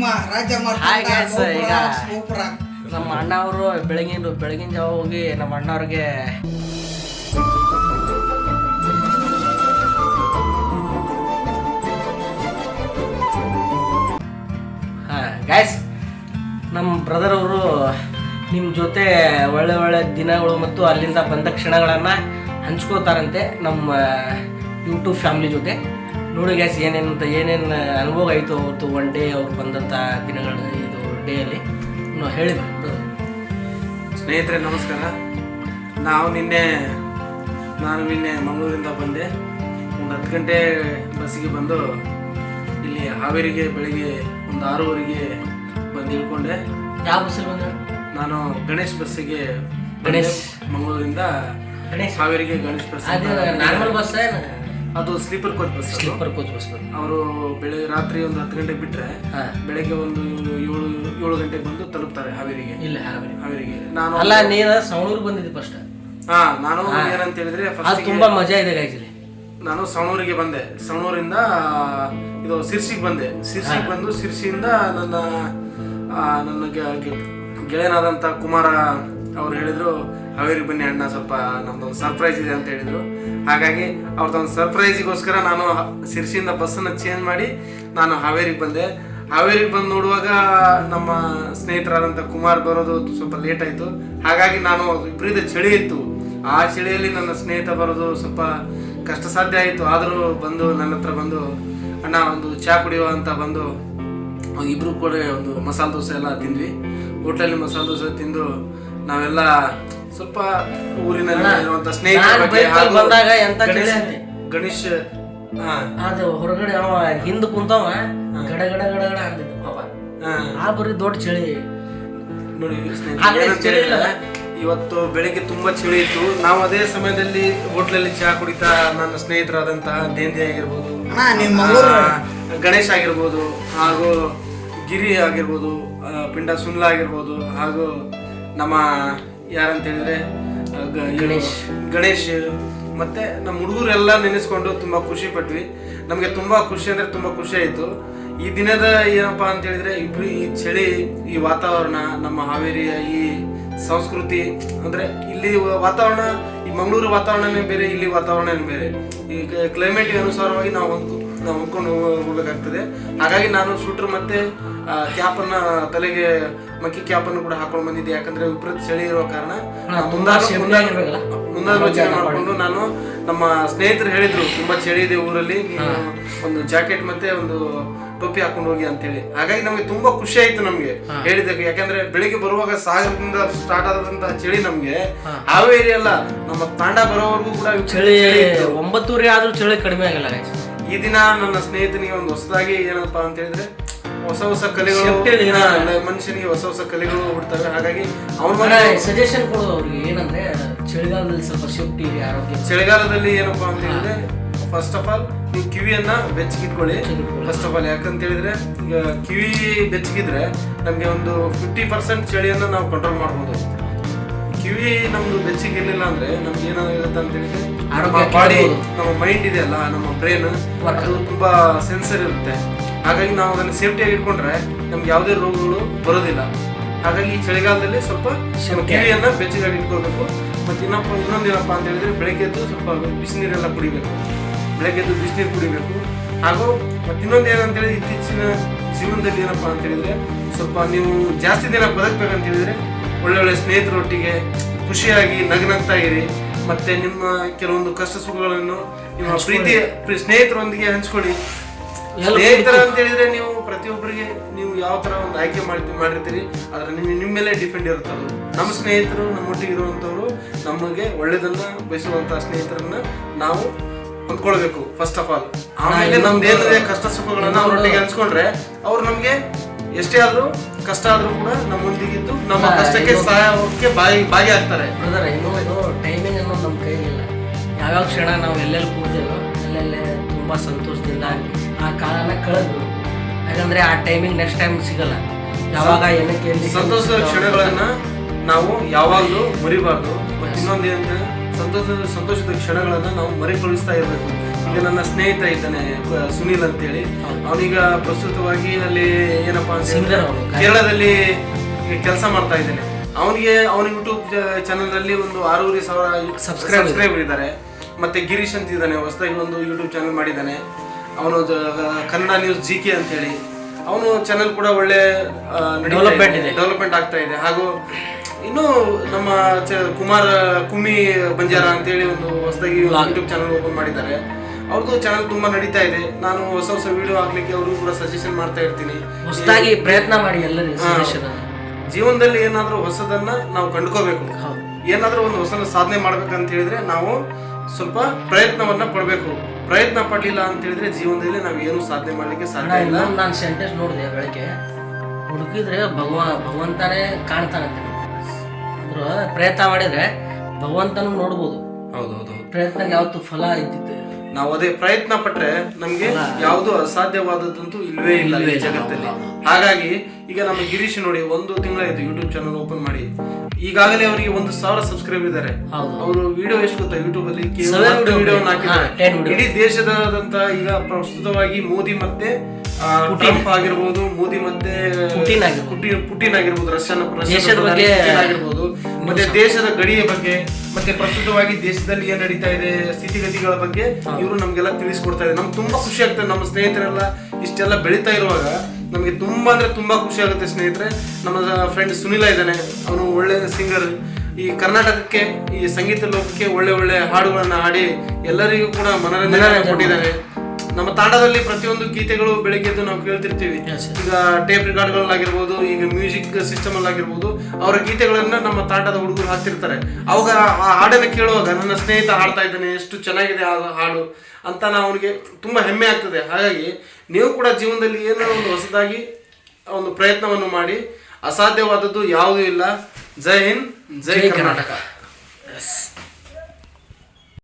ನಿಮ್ಮ ರಾಜ್ಯ ಈಗ ಸೂಪರ್. ನಮ್ಮ ಅಣ್ಣ ಅವರು ಬೆಳಗಿನ ಬೆಳಗಿನ ಜಾವ ಹೋಗಿ ನಮ್ಮ ಅಣ್ಣವ್ರಿಗೆ ಗಾಯ್ಸ್ ನಮ್ಮ ಬ್ರದರ್ ಅವರು ನಿಮ್ಮ ಜೊತೆ ಒಳ್ಳೆ ಒಳ್ಳೆ ದಿನಗಳು ಮತ್ತು ಅಲ್ಲಿಂದ ಬಂದ ಕ್ಷಣಗಳನ್ನು ಹಂಚ್ಕೋತಾರಂತೆ ನಮ್ಮ ಯೂಟ್ಯೂಬ್ ಫ್ಯಾಮಿಲಿ ಜೊತೆ. ನೋಡಿ ಗ್ಯಾಸ್ ಏನೇನು ಏನೇನು ಅನುಭವ ಆಯಿತು ಅವತ್ತು ಒನ್ ಡೇ ಅವ್ರು ಬಂದಂಥ ದಿನಗಳು ಇದು ಡೇಯಲ್ಲಿ ನಾವು ಹೇಳಿ ಸ್ನೇಹಿತರೆ ನಮಸ್ಕಾರ. ನಾವು ನಿನ್ನೆ ನಾನು ನಿನ್ನೆ ಮಂಗಳೂರಿಂದ ಬಂದೆ. ಒಂದು ಹತ್ತು ಗಂಟೆ ಬಸ್ಸಿಗೆ ಬಂದು ಇಲ್ಲಿ ಹಾವೇರಿಗೆ ಬೆಳಿಗ್ಗೆ ಒಂದು ಆರೂವರೆಗೆ ಬಂದು ಇಳ್ಕೊಂಡೆ. ಯಾವ ಬಸ್ಸಲ್ಲಿ ಬಂದ? ನಾನು ಗಣೇಶ್ ಬಸ್ಸಿಗೆ ಗಣೇಶ್. ಮಂಗಳೂರಿಂದ. ಗಣೇಶ್. ಹಾವೇರಿಗೆ ಗಣೇಶ್ ಬಸ್ ನಾರ್ಮಲ್ ಬಸ್ ಅದು sleeper coach bus sleeper coach bus ಅವರು ಬೆಳಗ್ಗೆ ರಾತ್ರಿ ಒಂದು ಹತ್ತು ಗಂಟೆಗೆ ಬಿಟ್ಟರೆ ಬೆಳಗ್ಗೆ ಒಂದು ಏಳು ಏಳು ಗಂಟೆಗೆ ಬಂದು ತಲುಪ್ತಾರೆ ಹಾವೇರಿಗೆ. ಇಲ್ಲ ಹಾವೇರಿ. ಹಾವೇರಿಗೆ. ನಾನು ಅಲ್ಲ ನೀನು ಸವಣೂರು ಬಂದಿದ್ದೆ ಫಸ್ಟ್ ಹಾ ನಾನು ಏನಂತ ಹೇಳಿದ್ರೆ ಫಸ್ಟ್ ತುಂಬಾ ಮಜಾ ಇದೆ ಆಕ್ಚುಲಿ ನಾನು ಸವಣೂರಿಗೆ ಬಂದೆ. ಸವಣೂರಿಂದ ಇದು ಸಿರ್ಸಿಗೆ ಬಂದೆ. ಸಿರ್ಸಿಗೆ ಬಂದು ಸಿರ್ಸಿಯಿಂದ ನನ್ನ ನನ್ನ ಗೆಳೆಯನಾದಂಥ ಕುಮಾರ ಅವ್ರು ಹೇಳಿದ್ರು ಹಾವೇರಿಗೆ ಬನ್ನಿ ಅಣ್ಣ, ಸ್ವಲ್ಪ ನಮ್ದೊಂದು ಸರ್ಪ್ರೈಸ್ ಇದೆ ಅಂತ ಹೇಳಿದ್ರು. ಹಾಗಾಗಿ ಅವ್ರದ್ದೊಂದು ಸರ್ಪ್ರೈಸಿಗೋಸ್ಕರ ನಾನು ಸಿರ್ಸಿಯಿಂದ ಬಸ್ಸನ್ನು ಚೇಂಜ್ ಮಾಡಿ ನಾನು ಹಾವೇರಿಗೆ ಬಂದೆ. ಹಾವೇರಿಗೆ ಬಂದು ನೋಡುವಾಗ ನಮ್ಮ ಸ್ನೇಹಿತರಾದಂಥ ಕುಮಾರ್ ಬರೋದು ಸ್ವಲ್ಪ ಲೇಟ್ ಆಯಿತು. ಹಾಗಾಗಿ ನಾನು ವಿಪರೀತ ಚಳಿ ಇತ್ತು. ಆ ಚಳಿಯಲ್ಲಿ ನನ್ನ ಸ್ನೇಹಿತ ಬರೋದು ಸ್ವಲ್ಪ ಕಷ್ಟ ಸಾಧ್ಯ ಆಯಿತು. ಆದರೂ ಬಂದು ನನ್ನ ಹತ್ರ ಬಂದು, ಅಣ್ಣ, ಒಂದು ಚಹಾ ಕುಡಿಯುವ ಅಂತ ಬಂದು ಇಬ್ರು ಕೂಡ ಒಂದು ಮಸಾಲೆ ದೋಸೆ ಎಲ್ಲ ತಿಂದ್ವಿ. ಹೋಟ್ಲಲ್ಲಿ ಮಸಾಲೆ ದೋಸೆ ತಿಂದು ನಾವೆಲ್ಲ ಸ್ವಲ್ಪ ಊರಿನಲ್ಲಿ ಇರುವಂತ ಸ್ನೇಹಿತರ ಬಗ್ಗೆ ಬೈಕಲ್ಲಿ ಹಾಗೂ ಬಂದಾಗ ಎಂತ ಚಳಿ ಗಣೇಶ್- ಅಂತೆ. ಗಣೇಶ್ ಹಾ. ಅದು ಹೊರಗಡೆ ಅವ ಹಿಂದ್ ಕುಂತವ ಗಡ ಗಡ ಗಡ ಗಡ ಅಂದಿದ್ದ ಪಾಪ. ಹಾ. ಆ ಬರೀ ದೊಡ್ಡ ಚಳಿ. ನೋಡಿ ಸ್ನೇಹಿತರೆ, ಹಾಗೆ ಏನಂತ ಚಳಿ ಹೇಳಿದ್ರೆ, ಇವತ್ತು ಬೆಳಿಗ್ಗೆ ತುಂಬಾ ಚಳಿ ಇತ್ತು. ನಾವು ಅದೇ ಸಮಯದಲ್ಲಿ ಹೋಟ್ಲಲ್ಲಿ ಚಹಾ ಕುಡಿತಾ ನನ್ನ ಸ್ನೇಹಿತರಾದಂತಹ ದೇಂದಿ ಆಗಿರ್ಬೋದು ಅಣ್ಣ ನೀವು ಮಂಗಳೂರು ಆ, ಗಣೇಶ್ ಆಗಿರ್ಬೋದು ಹಾಗೂ ಗಿರಿ ಆಗಿರ್ಬೋದು ಆ, ಪಿಂಡ ಸುನ್ಲಾ ಆಗಿರ್ಬೋದು ಹಾಗೂ ನಮ್ಮ ಯಾರಂತ ಹೇಳಿದ್ರೆ ಗಣೇಶ್. ಗಣೇಶ್ ಮತ್ತೆ ನಮ್ಮ ಹುಡುಗರೆಲ್ಲ ನೆನೆಸ್ಕೊಂಡು ತುಂಬಾ ಖುಷಿ ಪಟ್ವಿ. ನಮಗೆ ತುಂಬಾ ಖುಷಿ ಅಂದ್ರೆ ತುಂಬಾ ಖುಷಿ ಆಯ್ತು. ಈ ದಿನದ ಏನಪ್ಪಾ ಅಂತ ಹೇಳಿದ್ರೆ ಇಬ್ರು ಈ ಚಳಿ ಈ ವಾತಾವರಣ ನಮ್ಮ ಹಾವೇರಿಯ ಈ ಸಂಸ್ಕೃತಿ ಅಂದ್ರೆ ಇಲ್ಲಿ ವಾತಾವರಣ ಈ ಮಂಗಳೂರು ವಾತಾವರಣನೇ ಬೇರೆ ಇಲ್ಲಿ ವಾತಾವರಣನೇ ಬೇರೆ. ಈಗ ಕ್ಲೈಮೇಟ್ ಅನುಸಾರವಾಗಿ ನಾವು ಹೊಂದ್ಕೊ ನಾವು ಹೊಂದ್ಕೊಂಡು ಹೋಗ್- ಹೋಗ್ಬೇಕಾಗ್ತದೆ. ಹಾಗಾಗಿ ನಾನು ಸ್ವೀಟರ್ ಮತ್ತೆ ಕ್ಯಾಪ್ ಅನ್ನ ತಲೆಗೆ ಮಕ್ಕಿ ಕ್ಯಾಪ್ ಅನ್ನು ಕೂಡ ಹಾಕೊಂಡು ಬಂದಿದ್ದೆ. ಯಾಕಂದ್ರೆ ವಿಪರೀತ ಚಳಿ ಇರೋ ಕಾರಣ? ಮುಂದಾಲೋಚನೆ ಮಾಡಿಕೊಂಡು ನಾನು ನಮ್ಮ ಸ್ನೇಹಿತರು ಹೇಳಿದ್ರು ತುಂಬಾ ಚಳಿ ಇದೆ ಊರಲ್ಲಿ ಒಂದು ಜಾಕೆಟ್ ಮತ್ತೆ ಒಂದು ಟೋಪಿ ಹಾಕೊಂಡು ಹೋಗಿ ಅಂತೇಳಿ. ಹಾಗಾಗಿ ನಮಗೆ ತುಂಬಾ ಖುಷಿ ಆಯ್ತು ನಮ್ಗೆ ಹೇಳಿದ್ದಕ್ಕೆ. ಯಾಕಂದ್ರೆ ಬೆಳಿಗ್ಗೆ ಬರುವಾಗ ಸಾಗರದಿಂದ ಸ್ಟಾರ್ಟ್ ಆದಂತಹ ಚಳಿ ನಮ್ಗೆ ಹಾವೇರಿ ಅಲ್ಲ ನಮ್ಮ ತಾಂಡ ಬರೋವರೆಗೂ ಕೂಡ ಚಳಿ ಇತ್ತು. ಒಂಬತ್ತೂವರೆ ಆದ್ರೂ ಚಳಿ ಕಡಿಮೆ ಆಗಲ್ಲ. ಈ ದಿನ ನನ್ನ ಸ್ನೇಹಿತನಿಗೆ ಒಂದು ಹೊಸದಾಗಿ ಏನಪ್ಪ ಅಂತ ಹೇಳಿದ್ರೆ ಹೊಸ ಹೊಸ ಕಲೆಗಳು. ಹಾ, ಮನುಷ್ಯನಿಗೆ ಹೊಸ ಹೊಸ ಕಲೆಗಳು ಹುಡ್ತವೆ ಹಾಗಾಗಿ ಅವ್ರ ಮನೆ ಸಜೆಷನ್ ಕೊಡೋದು ಅವ್ರಿಗೆ ಏನಂದ್ರೆ ಚಳಿಗಾಲದಲ್ಲಿ ಸ್ವಲ್ಪ ಶಕ್ತಿ ಇದೆ ಆರೋಗ್ಯ ಚಳಿಗಾಲದಲ್ಲಿ ಏನಪ್ಪಾ ಅಂತ ಹೇಳಿದ್ರೆ ಫಸ್ಟ್ ಆಫ್ ಆಲ್ ನೀವು ಕಿವಿಯನ್ನ ಬೆಚ್ಚಗಿಟ್ಕೊಳ್ಳಿ ಬೆಚ್ಚಗಿಟ್ಕೊಳ್ಳಿ. ಫಸ್ಟ್ ಆಫ್ ಆಲ್ ಯಾಕಂತ ಹೇಳಿದ್ರೆ ಈಗ ಕಿವಿ ಬೆಚ್ಚಗಿದ್ರೆ ನಮಗೆ ಒಂದು ಫಿಫ್ಟಿ ಪರ್ಸೆಂಟ್ ಚಳಿಯನ್ನ ನಾವು ಕಂಟ್ರೋಲ್ ಮಾಡ್ಬೋದು ಕಿವಿ ನಮ್ದು ಬೆಚ್ಚಗಿರ್ಲಿಲ್ಲ ಅಂದ್ರೆ ನಮ್ಗೆ ಏನಾಗುತ್ತೆ ಅಂತ ಹೇಳಿದ್ರೆ ನಮ್ಮ ಬಾಡಿ ಕೆಡಬಹುದು. ನಮ್ಮ ಮೈಂಡ್ ಇದೆಯಲ್ಲ ನಮ್ಮ ಬ್ರೈನ್. ಅದು ತುಂಬಾ ಸೆನ್ಸರ್ ಇರುತ್ತೆ ಹಾಗಾಗಿ ನಾವು ಅದನ್ನು ಸೇಫ್ಟಿಯಾಗಿ ಇಟ್ಕೊಂಡ್ರೆ ನಮ್ಗೆ ಯಾವುದೇ ರೋಗಗಳು ಬರೋದಿಲ್ಲ ಹಾಗಾಗಿ ಈ ಚಳಿಗಾಲದಲ್ಲಿ ಸ್ವಲ್ಪ. ಕಿವಿಯನ್ನ ಬೆಚ್ಚಗಾಗಿ ಇಟ್ಕೋಬೇಕು ಮತ್ತೆ ಇನ್ನೊಬ್ಬ ಇನ್ನೊಂದೇನಪ್ಪ ಅಂತ ಹೇಳಿದ್ರೆ ಬೆಳಗ್ಗೆ ಎದ್ದು ಸ್ವಲ್ಪ ಬಿಸಿನೀರೆಲ್ಲ ಕುಡಿಬೇಕು ಬೆಳಗ್ಗೆ ಎದ್ದು ಬಿಸಿನೀರು ಕುಡಿಬೇಕು ಹಾಗೂ ಮತ್ತೆ ಇನ್ನೊಂದು ಏನಂತ ಹೇಳಿದ್ರೆ ಇತ್ತೀಚಿನ ಜೀವನದಲ್ಲಿ ಏನಪ್ಪಾ ಅಂತ ಹೇಳಿದ್ರೆ ಸ್ವಲ್ಪ ನೀವು ಜಾಸ್ತಿ ದಿನ ಬದುಕ್ಬೇಕಂತ ಹೇಳಿದ್ರೆ ಒಳ್ಳೊಳ್ಳೆ ಸ್ನೇಹಿತರೊಟ್ಟಿಗೆ ಖುಷಿಯಾಗಿ ನಗನಗ್ತಾ ಇರಿ. ಮತ್ತೆ ನಿಮ್ಮ ಕೆಲವೊಂದು ಕಷ್ಟ ಸುಖಗಳನ್ನು ನಿಮ್ಮ ಪ್ರೀತಿ ಸ್ನೇಹಿತರೊಂದಿಗೆ ಹಂಚ್ಕೊಳ್ಳಿ. ಸ್ನೇಹಿತರ ಅಂತ ಹೇಳಿದ್ರೆ ನೀವು ಪ್ರತಿಯೊಬ್ಬರಿಗೆ ನೀವು ಯಾವ ತರ ಒಂದು ಆಯ್ಕೆ ಮಾಡಿ ಮಾಡಿರ್ತೀರಿ ಆದ್ರೆ ನಿಮ್ ನಿಮ್ಮ ಮೇಲೆ ಡಿಪೆಂಡ್ ಇರುತ್ತಲ್ಲ ನಮ್ಮ ಸ್ನೇಹಿತರು ನಮ್ಮೊಟ್ಟಿಗೆ ಇರುವಂತವ್ರು ನಮಗೆ ಒಳ್ಳೇದನ್ನ ಬಯಸುವಂತಹ ಸ್ನೇಹಿತರನ್ನ ನಾವು ಹೊಂದ್ಕೊಳ್ಬೇಕು ಫಸ್ಟ್ ಆಫ್ ಆಲ್ ಆಮೇಲೆ ನಮ್ದು ಏನಿದೆ ಕಷ್ಟ ಸುಖಗಳನ್ನ ಅವ್ರೊಟ್ಟಿಗೆ ಹಂಚ್ಕೊಂಡ್ರೆ ಅವ್ರು ನಮ್ಗೆ ಎಷ್ಟೇ ಆದ್ರೂ ಕಷ್ಟ ಆದ್ರೂ ಕೂಡ ನಮ್ಮ ಮುಂದಿಗಿದ್ದು ನಮ್ಮ ಕಷ್ಟಕ್ಕೆ ಸಹಾಯಕ್ಕೆ ಬಾಯಿ ಭಾಗಿಯಾಗ್ತಾರೆ. ಬ್ರದರ್ ಇದು ಟೈಮಿಂಗ್ ಅನ್ನೋದು ನಮ್ಮ ಕೈಲಿಲ್ಲ. ಯಾವ್ಯಾವ ಕ್ಷಣ ನಾವು ಎಲ್ಲೆಲ್ಲಿ ಕೂಡ್ತೇವೋ ಅಲ್ಲೆಲ್ಲೇ ತುಂಬ ಸಂತೋಷದಿಂದ ಆ ಕಾಲನ ಕಳೆದ್ರು ಯಾಕಂದ್ರೆ ಆ ಟೈಮಿಂಗ್ ನೆಕ್ಸ್ಟ್ ಟೈಮ್ ಸಿಗಲ್ಲ. ಯಾವಾಗ ಏನಕ್ಕೆ ಎಲ್ಲಿ ಸಂತೋಷದ ಕ್ಷಣಗಳನ್ನ ನಾವು ಯಾವಾಗಲೂ ಮರಿಬಾರ್ದು. ಇನ್ನೊಂದು ಏನಂದ್ರೆ ಸಂತೋಷದ ಸಂತೋಷದ ಕ್ಷಣಗಳನ್ನ ನಾವು ಮರಿಕೊಳಿಸ್ತಾ ಇರಬೇಕು. ಈಗ ನನ್ನ ಸ್ನೇಹಿತ ಇದ್ದಾನೆ ಸುನಿಲ್ ಅಂತೇಳಿ. ಅವನೀಗ ಪ್ರಸ್ತುತವಾಗಿ ಅಲ್ಲಿ ಏನಪ್ಪಾ ಅವ್ನು. ಕೇರಳದಲ್ಲಿ ಕೆಲಸ ಮಾಡ್ತಾ ಇದ್ದಾನೆ. ಅವನಿಗೆ ಅವನ ಯೂಟ್ಯೂಬ್ ಚಾನಲ್ ಅಲ್ಲಿ ಒಂದು ಆರೂವರೆ ಸಾವಿರ ಸಬ್ಸ್ಕ್ರೈಬರ್ ಇದ್ದಾರೆ. ಮತ್ತೆ ಗಿರೀಶ್ ಅಂತ ಇದ್ದಾನೆ ಹೊಸದಾಗಿ ಒಂದು ಯೂಟ್ಯೂಬ್ ಚಾನಲ್ ಮಾಡಿದ್ದಾನೆ. ಅವನು ಕನ್ನಡ ನ್ಯೂಸ್ ಜಿ ಕೆ ಅಂತ ಹೇಳಿ ಅವನು ಚಾನಲ್ ಕೂಡ ಒಳ್ಳೆ ಡೆವಲಪ್ಮೆಂಟ್ ಇದೆ. ಡೆವಲಪ್ಮೆಂಟ್ ಆಗ್ತಾ ಇದೆ. ಹಾಗೂ ಇನ್ನು ನಮ್ಮ ಕುಮಾರ್ ಕುಮ್ಮಿ ಬಂಜಾರ ಅಂತೇಳಿ ಒಂದು ಹೊಸದಾಗಿ ಯೂಟ್ಯೂಬ್ ಚಾನಲ್ ಓಪನ್ ಮಾಡಿದ್ದಾರೆ. ಅವ್ರದ್ದು ಚಾನಲ್ ತುಂಬಾ ನಡೀತಾ ಇದೆ. ನಾನು ಹೊಸ ಹೊಸ ವಿಡಿಯೋ ಹಾಕ್ಲಿಕ್ಕೆ ಅವರು ಕೂಡ ಸಜೆಷನ್ ಮಾಡ್ತಾ ಇರ್ತೀನಿ. ಹೊಸದಾಗಿ ಪ್ರಯತ್ನ ಮಾಡಿ ಎಲ್ಲರಿಗೂ ಜೀವನದಲ್ಲಿ ಏನಾದರೂ ಹೊಸದನ್ನ ನಾವು ಕಂಡುಕೋಬೇಕು. ಹೌದು. ಏನಾದ್ರೂ ಒಂದು ಹೊಸ ಸಾಧನೆ ಮಾಡ್ಬೇಕಂತ ಹೇಳಿದ್ರೆ ನಾವು ಸ್ವಲ್ಪ ಪ್ರಯತ್ನವನ್ನ ಪಡಬೇಕು. ಪ್ರಯತ್ನ ಪಡಲಿಲ್ಲ ಅಂತ ಹೇಳಿದ್ರೆ ಜೀವನದಲ್ಲಿ ನಾವು ಏನು ಸಾಧನೆ ಮಾಡ್ಲಿಕ್ಕೆ ಸಾಧ್ಯ ಇಲ್ಲ. ಇನ್ನೊಂದು ನಾನು ಸೆಂಟೆನ್ಸ್ ನೋಡಿದೆ ಬೆಳಗ್ಗೆ. ಹುಡುಕಿದ್ರೆ ಭಗವ ಭಗವಂತನೇ ಕಾಣ್ತಾನಂತೆ ಅಂದ್ರೆ ಪ್ರಯತ್ನ ಮಾಡಿದ್ರೆ ಭಗವಂತನೂ ನೋಡ್ಬೋದು. ಹೌದು ಹೌದು ಪ್ರಯತ್ನಕ್ಕೆ ಯಾವತ್ತು ಫಲ ಇದ್ದಿತ್ತು ನಾವು ಅದೇ ಪ್ರಯತ್ನ ಪಟ್ರೆ ನಮ್ಗೆ ಯಾವುದು ಅಸಾಧ್ಯವಾದದ್ದಂತೂ ಇಲ್ವೇ ಇಲ್ಲ ಈ ಜಗತ್ತಲ್ಲಿ. ಹಾಗಾಗಿ ಈಗ ನಮ್ಮ ಗಿರೀಶ್ ನೋಡಿ ಒಂದು ತಿಂಗಳಾಯ್ತು ಯೂಟ್ಯೂಬ್ ಚಾನಲ್ ಓಪನ್ ಮಾಡಿ. ಈಗಾಗಲೇ ಅವರಿಗೆ ಒಂದು ಸಾವಿರ ಸಬ್ಸ್ಕ್ರೈಬ್ ಇದ್ದಾರೆ. ಅವರು ವಿಡಿಯೋ ಎಷ್ಟು ಗೊತ್ತಾ ಯೂಟ್ಯೂಬ್ ಅಲ್ಲಿ? ವಿಡಿಯೋ. ಇಡೀ ದೇಶದಾದಂತ ಈಗ ಪ್ರಸ್ತುತವಾಗಿ ಮೋದಿ ಮತ್ತೆ ಟ್ರಂಪ್ ಆಗಿರ್ಬೋದು ಮೋದಿ ಮತ್ತೆ ಪುಟಿನ್ ಆಗಿರ್ಬೋದು. ರಷ್ಯನ್ ಆಗಿರ್ಬೋದು ಮತ್ತೆ ದೇಶದ ಗಡಿಯ ಬಗ್ಗೆ. ಮತ್ತೆ ಪ್ರಸ್ತುತವಾಗಿ ದೇಶದಲ್ಲಿ ಏನ್ ನಡೀತಾ ಇದೆ ಸ್ಥಿತಿಗತಿಗಳ ಬಗ್ಗೆ ಇವರು ನಮ್ಗೆಲ್ಲ ತಿಳಿಸ್ಕೊಡ್ತಾ ಇದೆ ನಮ್ಗೆ ತುಂಬಾ ಖುಷಿ ಆಗ್ತದೆ. ನಮ್ಮ ಸ್ನೇಹಿತರೆಲ್ಲ ಇಷ್ಟೆಲ್ಲ ಬೆಳೀತಾ ಇರುವಾಗ ನಮಗೆ ತುಂಬಾ ಅಂದ್ರೆ ತುಂಬಾ ಖುಷಿ ಆಗುತ್ತೆ ಸ್ನೇಹಿತರೆ. ನಮ್ಮ ಫ್ರೆಂಡ್ ಸುನಿಲ ಇದ್ದಾನೆ. ಅವನು ಒಳ್ಳೆ ಸಿಂಗರ್ ಈ ಕರ್ನಾಟಕಕ್ಕೆ ಈ ಸಂಗೀತ ಲೋಕಕ್ಕೆ ಒಳ್ಳೆ ಒಳ್ಳೆ ಹಾಡುಗಳನ್ನ ಹಾಡಿ ಎಲ್ಲರಿಗೂ ಕೂಡ ಮನರಂಜನೆ. ಕೊಟ್ಟಿದ್ದಾರೆ. ನಮ್ಮ ತಾಂಡದಲ್ಲಿ ಪ್ರತಿಯೊಂದು ಗೀತೆಗಳು ಬೆಳಿಗ್ಗೆದ್ದು ನಾವು ಕೇಳ್ತಿರ್ತೀವಿ. ಈಗ ಟೇಪ್ ರೆಕಾರ್ಡ್ಗಳಾಗಿರ್ಬೋದು ಈಗ ಮ್ಯೂಸಿಕ್ ಸಿಸ್ಟಮ್ ಅಲ್ಲಾಗಿರ್ಬೋದು ಅವರ ಗೀತೆಗಳನ್ನ ನಮ್ಮ ತಾಂಡದ ಹುಡುಗರು ಹಾಕ್ತಿರ್ತಾರೆ ಅವಾಗ ಆ ಹಾಡನ್ನ ಕೇಳುವಾಗ ನನ್ನ ಸ್ನೇಹಿತ ಹಾಡ್ತಾ ಇದ್ದಾನೆ ಎಷ್ಟು ಚೆನ್ನಾಗಿದೆ ಆ ಹಾಡು ಅಂತ ನಾ ಅವನಿಗೆ ತುಂಬಾ ಹೆಮ್ಮೆ ಆಗ್ತದೆ. ಹಾಗಾಗಿ ನೀವು ಕೂಡ ಜೀವನದಲ್ಲಿ ಏನೋ ಒಂದು ಹೊಸದಾಗಿ ಒಂದು ಪ್ರಯತ್ನವನ್ನು ಮಾಡಿ ಅಸಾಧ್ಯವಾದದ್ದು ಯಾವುದೂ ಇಲ್ಲ. ಜೈ ಹಿಂದ್ ಜೈ ಕರ್ನಾಟಕ.